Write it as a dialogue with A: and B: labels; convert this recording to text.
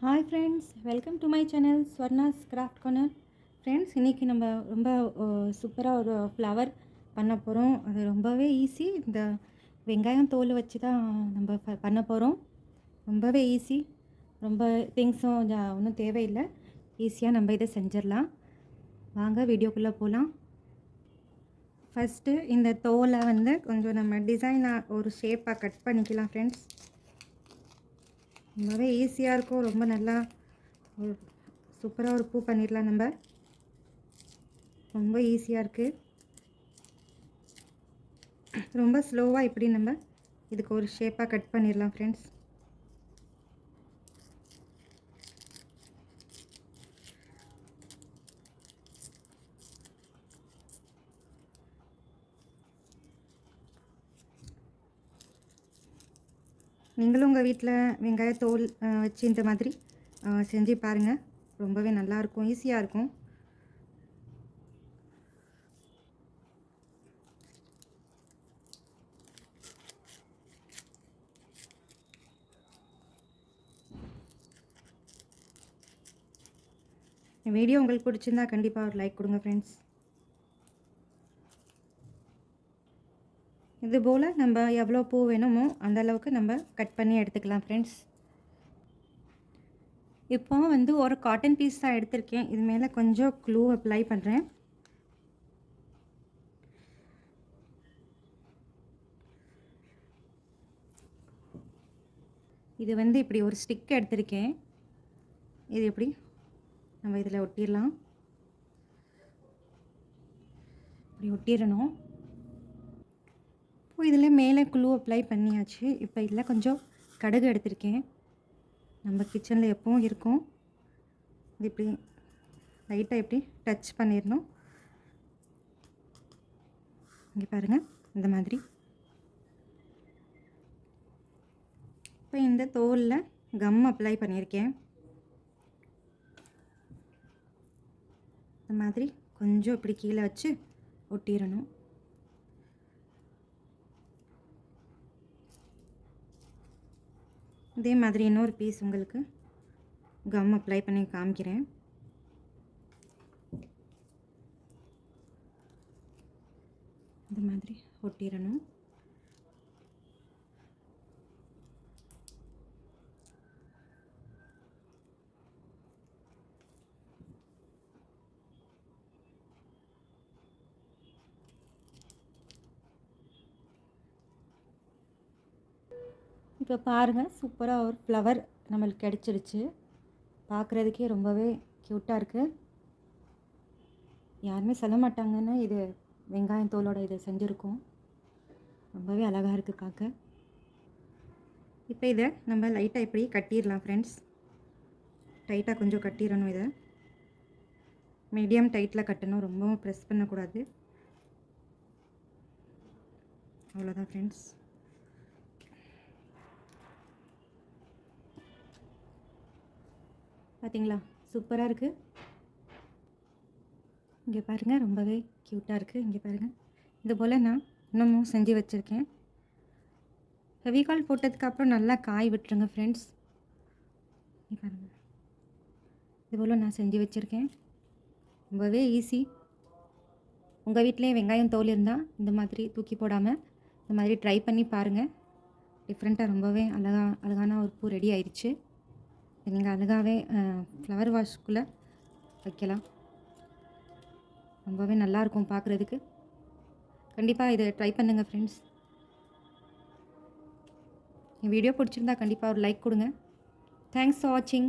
A: Hi friends welcome to my channel Swarna's craft corner friends இன்றைக்கி நம்ம ரொம்ப சூப்பராக ஒரு ஃப்ளவர் பண்ண போகிறோம் அது ரொம்பவே ஈஸி இந்த வெங்காயம் தோல் வச்சு தான் நம்ம ப- பண்ண போகிறோம் ரொம்பவே ஈஸி ரொம்ப திங்ஸும் ஒன்றும் தேவையில்லை. ஈஸியாக நம்ம இதை செஞ்சிடலாம். வாங்க வீடியோக்குள்ளே போகலாம் ஃபஸ்ட்டு இந்த தோலை வந்து கொஞ்சம் நம்ம டிசைனாக ஒரு ஷேப்பாக கட் பண்ணிக்கலாம் ஃப்ரெண்ட்ஸ் ரொம்பவே ஈஸியாக இருக்கும். ரொம்ப நல்லா ஒரு சூப்பராக ஒரு பூ பண்ணிடலாம் நம்ம. ரொம்ப ஈஸியாக இருக்குது ரொம்ப ஸ்லோவாக இப்படி நம்ம இதுக்கு ஒரு ஷேப்பாக கட் பண்ணிடலாம் ஃப்ரெண்ட்ஸ் நீங்களும் உங்கள் வீட்டில் வெங்காய தோல் வச்சு இந்த மாதிரி செஞ்சு பாருங்கள் ரொம்பவே நல்லாயிருக்கும் ஈஸியாக இருக்கும். வீடியோ உங்களுக்கு பிடிச்சிருந்தா கண்டிப்பாக ஒரு லைக் கொடுங்க ஃப்ரெண்ட்ஸ் இது போல் நம்ம எவ்வளோ பூ வேணுமோ அந்த அளவுக்கு நம்ம கட் பண்ணி எடுத்துக்கலாம் ஃப்ரெண்ட்ஸ் இப்போ வந்து ஒரு காட்டன் பீஸ் தான் எடுத்திருக்கேன். இது மேலே கொஞ்சம் க்ளூ அப்ளை பண்ணுறேன் இது வந்து இப்படி ஒரு ஸ்டிக் எடுத்திருக்கேன். இது எப்படி? நம்ம இதில் ஒட்டிடலாம். இப்படி ஒட்டிடணும். இப்போ இதில் மேலே குழு அப்ளை பண்ணியாச்சு. இப்போ இதில் கொஞ்சம் கடுகு எடுத்திருக்கேன். நம்ம கிச்சனில் எப்பவும் இருக்கும். இது இப்படி லைட்டாக இப்படி டச் பண்ணிடணும். இங்கே பாருங்கள் இந்த மாதிரி. இப்போ இந்த தோலில் கம் அப்ளை பண்ணியிருக்கேன். இந்த மாதிரி கொஞ்சம் இப்படி கீழே வச்சு ஒட்டிடணும். இதே மாதிரி இன்னொரு பீஸ் உங்களுக்கு கம் அப்ளை பண்ணி காமிக்கிறேன். இந்த மாதிரி ஒட்டிடணும். இப்போ பாருங்கள் சூப்பராக ஒரு ஃப்ளவர் நம்மளுக்கு கிடச்சிருச்சு. பார்க்குறதுக்கே ரொம்பவே க்யூட்டாக இருக்குது யாருமே சொல்ல மாட்டாங்கன்னு இது வெங்காயம் தோலோட இதை செஞ்சுருக்கோம். ரொம்பவே அழகாக இருக்குது பார்க்க. இப்போ இதை நம்ம லைட்டாக இப்படி கட்டிடலாம் ஃப்ரெண்ட்ஸ் டைட்டாக கொஞ்சம் கட்டிடணும் இதை. மீடியம் டைட்டில் கட்டணும் ரொம்பவும் ப்ரெஸ் பண்ணக்கூடாது. அவ்வளோதான் ஃப்ரெண்ட்ஸ் பார்த்தீங்களா சூப்பராக இருக்குது இங்கே பாருங்கள் ரொம்பவே க்யூட்டாக இருக்குது இங்கே பாருங்கள் இது போல் நான் இன்னமும் செஞ்சு வச்சுருக்கேன். ஹெவிகால் போட்டதுக்கப்புறம் நல்லா காய் விட்டுருங்க ஃப்ரெண்ட்ஸ் இங்கே பாருங்கள் இது போல் நான் செஞ்சு வச்சுருக்கேன். ரொம்பவே ஈஸி உங்கள் வீட்டிலே வெங்காயம் தோல் இருந்தால் இந்த மாதிரி தூக்கி போடாமல் இந்த மாதிரி ட்ரை பண்ணி பாருங்கள் டிஃப்ரெண்ட்டாக ரொம்பவே அழகா அழகான ஒரு பூ ரெடி ஆயிடுச்சு. நீங்கள் அழகாகவே ஃப்ளவர் வாஷ்குள்ளே வைக்கலாம். ரொம்பவே நல்லாயிருக்கும் பார்க்குறதுக்கு கண்டிப்பாக இதை ட்ரை பண்ணுங்கள் ஃப்ரெண்ட்ஸ் என் வீடியோ பிடிச்சிருந்தா கண்டிப்பாக ஒரு லைக் கொடுங்க. தேங்க்ஸ் ஃபார் வாட்சிங்